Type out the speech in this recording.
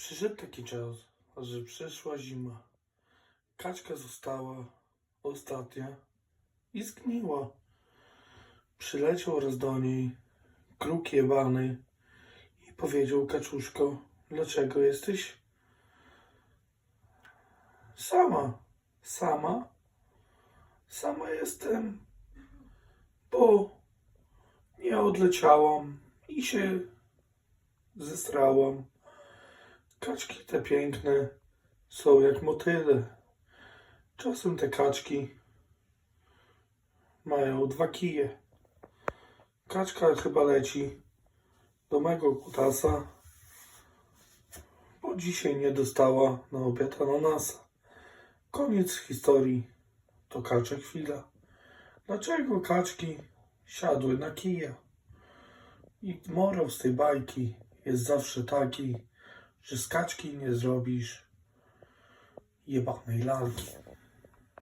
Przyszedł taki czas, że przyszła zima. Kaczka została ostatnia i zgniła. Przyleciał raz do niej kruk jebany i powiedział kaczuszko, dlaczego jesteś sama? Sama? Sama jestem, bo nie odleciałam i się zestrałam. Kaczki te piękne są jak motyle. Czasem te kaczki mają dwa kije. Kaczka chyba leci do mego kutasa, bo dzisiaj nie dostała na obiad ananasa. Koniec historii. To kacze chwila. Dlaczego kaczki siadły na kija? I morał z tej bajki jest zawsze taki, że z kaczki nie zrobisz jebanej lalki.